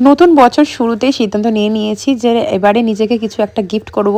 নতুন বছর শুরুতেই সিদ্ধান্ত নিয়ে নিয়েছি যে এবারে নিজেকে কিছু একটা গিফট করব।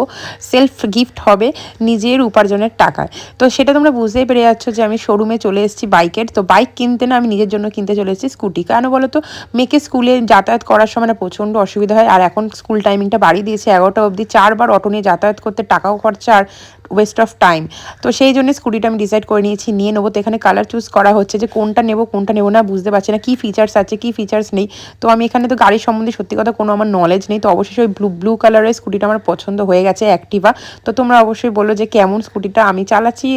সেলফ গিফট হবে নিজের উপার্জনের টাকায়। তো সেটা তোমরা বুঝতেই পেরে যাচ্ছ যে আমি শোরুমে চলে এসেছি বাইকের। তো বাইক কিনতে না আমি নিজের জন্য কিনতে চলে এসেছি স্কুটি কেন বলো তো মেয়েকে স্কুলে যাতায়াত করার সময় না প্রচণ্ড অসুবিধা হয়। আর এখন স্কুল টাইমিংটা বাড়িয়ে দিয়েছে। এগারোটা অবধি চারবার অটো নিয়ে যাতায়াত করতে টাকাও খরচা। আর ওয়েস্ট অফ টাইম তো সেই জন্য স্কুটিটা আমি ডিসাইড করে নিয়েছি, নিয়ে নেব। তো এখানে কালার চুজ করা হচ্ছে যে কোনটা নেব কোনটা নেব না, বুঝতে পারছি না কী ফিচার্স আছে, কী ফিচার্স নেই। তো আমি এখানে তো গাড়ির সম্বন্ধে সত্যি কথা কোনো আমার নলেজ নেই। তো অবশ্যই ওই ব্লু ব্লু কালারের স্কুটিটা আমার পছন্দ হয়ে গেছে অ্যাক্টিভা তো তোমরা অবশ্যই বলল যে কেমন স্কুটিটা আমি চালাচ্ছি।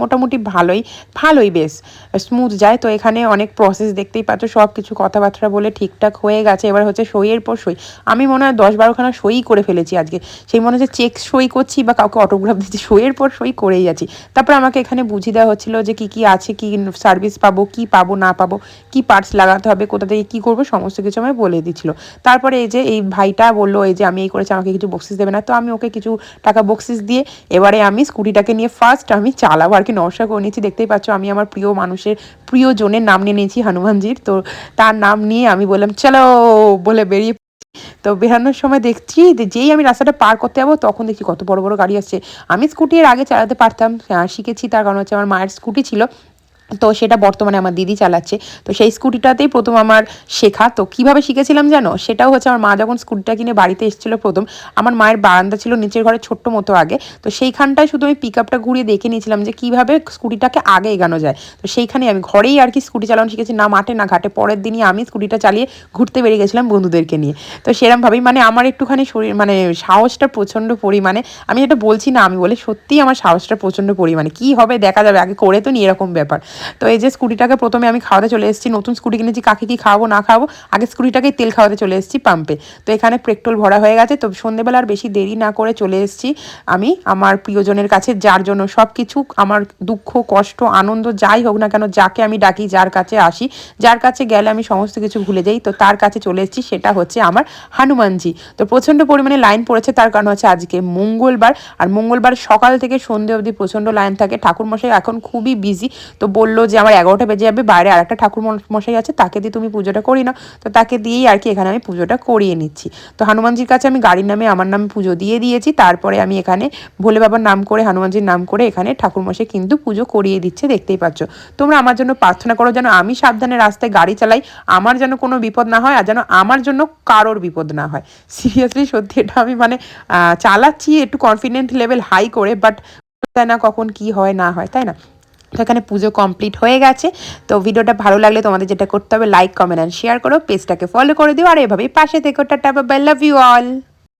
মোটামুটি ভালোই ভালোই বেশ স্মুথ যায়। তো এখানে অনেক প্রসেস দেখতেই পাচ্ছ সব কিছু কথাবার্তা বলে ঠিকঠাক হয়ে গেছে। এবার হচ্ছে সইয়ের পর সই আমি মনে হয় দশ বারোখানা সই করে ফেলেছি আজকে। সেই মনে হচ্ছে চেক সই করছি বা কাউকে অটোগ্রাফ দিচ্ছি সইয়ের পর সই করেই যাচ্ছি তারপর আমাকে এখানে বুঝিয়ে দেওয়া হচ্ছিল যে কী কী আছে, কী সার্ভিস পাবো, কী পাবো, না পাবো, কী পার্টস লাগাতে হবে, কোথা থেকে কী করব, সমস্ত কিছু আমায় বলে দিচ্ছিল। তারপরে এই যে, এই ভাইটা বলল, এই যে, আমি এই করেছি, আমাকে কিছু বক্সিস দেবে না। তো আমি ওকে কিছু টাকা বক্সিস দিয়ে, এবারে আমি স্কুটিটাকে নিয়ে ফার্স্ট আমি চালাবো আর কি নকশা করে নিয়েছি। দেখতেই পাচ্ছ, আমি আমার প্রিয় মানুষের প্রিয় জনের নাম নিয়ে নিয়েছি হনুমানজির। তো তার নাম নিয়ে আমি বললাম, চলো, বলে বেরিয়ে তো বেরানোর সময় দেখছি যেই আমি রাস্তাটা পার করতে যাব, তখন দেখছি কত বড় বড় গাড়ি আসছে। আমি স্কুটি এর আগে চালাতে পারতাম শিখেছি তার কারণ হচ্ছে আমার মায়ের স্কুটি ছিল। তো সেটা বর্তমানে আমার দিদি চালাচ্ছে। তো সেই স্কুটিটাতেই প্রথম আমার শেখা। তো কীভাবে শিখেছিলাম জানো? সেটাও হচ্ছে আমার মা যখন স্কুটিটা কিনে বাড়িতে এসেছিল প্রথম, আমার মায়ের বারান্দা ছিল নিচের ঘরে ছোট্ট মতো আগে। তো সেইখানটায় শুধু আমি পিক আপটা ঘুরিয়ে দেখে নিয়েছিলাম যে কীভাবে স্কুটিটাকে আগে এগানো যায়। তো সেইখানে আমি ঘরেই আর কি স্কুটি চালানো শিখেছি, না মাঠে, না ঘাটে। পরের দিনই আমি স্কুটিটা চালিয়ে ঘুরতে বেরিয়ে গেছিলাম বন্ধুদেরকে নিয়ে। তো সেরমভাবেই মানে আমার একটুখানি শরীর মানে সাহসটা প্রচণ্ড পরিমাণে, আমি যেটা বলছি না আমি বলে, সত্যিই আমার সাহসটা প্রচণ্ড পরিমাণে। কী হবে দেখা যাবে, আগে করে তো নি এরকম ব্যাপার। তো এই যে স্কুটিটাকে প্রথমে আমি খাওয়াতে চলে এসেছি, নতুন স্কুটি কিনেছি, কাকে কি খাওয়াবো, না খাওয়াবো, আগে স্কুটিটাকেই তেল খাওয়াতে চলে এসেছি পাম্পে তো এখানে পেট্রোল ভরা হয়ে গেছে, তো সন্ধেবেলা আর বেশি দেরি না করে চলে এসেছি আমি, আমার প্রিয়জনের কাছে, যার জন্য সব কিছু আমার দুঃখ, কষ্ট, আনন্দ যাই হোক না কেন, যাকে আমি ডাকি, যার কাছে আসি, যার কাছে গেলে আমি সমস্ত কিছু ভুলে যাই, তো তার কাছে চলে এসেছি, সেটা হচ্ছে আমার হনুমানজি। তো প্রচণ্ড পরিমাণে লাইন পড়েছে, তার কারণ হচ্ছে আজকে মঙ্গলবার, আর মঙ্গলবার সকাল থেকে সন্ধে অবধি প্রচণ্ড লাইন থাকে। ঠাকুরমশাই এখন খুবই বিজি তো বলল যে আমার এগারোটা বেজে যাবে, বাইরে আর একটা ঠাকুর মশাই আছে, তাকে দিয়ে তুমি পুজোটা করি না তো তাকে দিয়েই আর কি এখানে আমি পুজোটা করিয়ে নিচ্ছি। তো হনুমানজির কাছে আমি গাড়ির নামে, আমার নামে পুজো দিয়ে দিয়েছি। তারপরে আমি এখানে ভোলে বাবার নাম করে, হনুমানজির নাম করে এখানে ঠাকুরমশাই কিন্তু পুজো করিয়ে দিচ্ছে, দেখতেই পাচ্ছ। তোমরা আমার জন্য প্রার্থনা করো যেন আমি সাবধানে রাস্তায় গাড়ি চালাই, আমার যেন কোনো বিপদ না হয় আর যেন আমার জন্য কারোর বিপদ না হয়। সিরিয়াসলি সত্যি এটা আমি মানে চালাচ্ছি একটু কনফিডেন্ট লেভেল হাই করে বাট তাই না কখন কি হয় না হয়, তাই না? তো এখানে পুজো কমপ্লিট হয়ে গেছে। তো ভিডিওটা ভালো লাগলে তোমাদের যেটা করতে হবে লাইক কমেন্ট অ্যান্ড শেয়ার করো। পেজটাকে ফলো করে দিও। আর এভাবেই পাশে থেকে। Tata bye love you all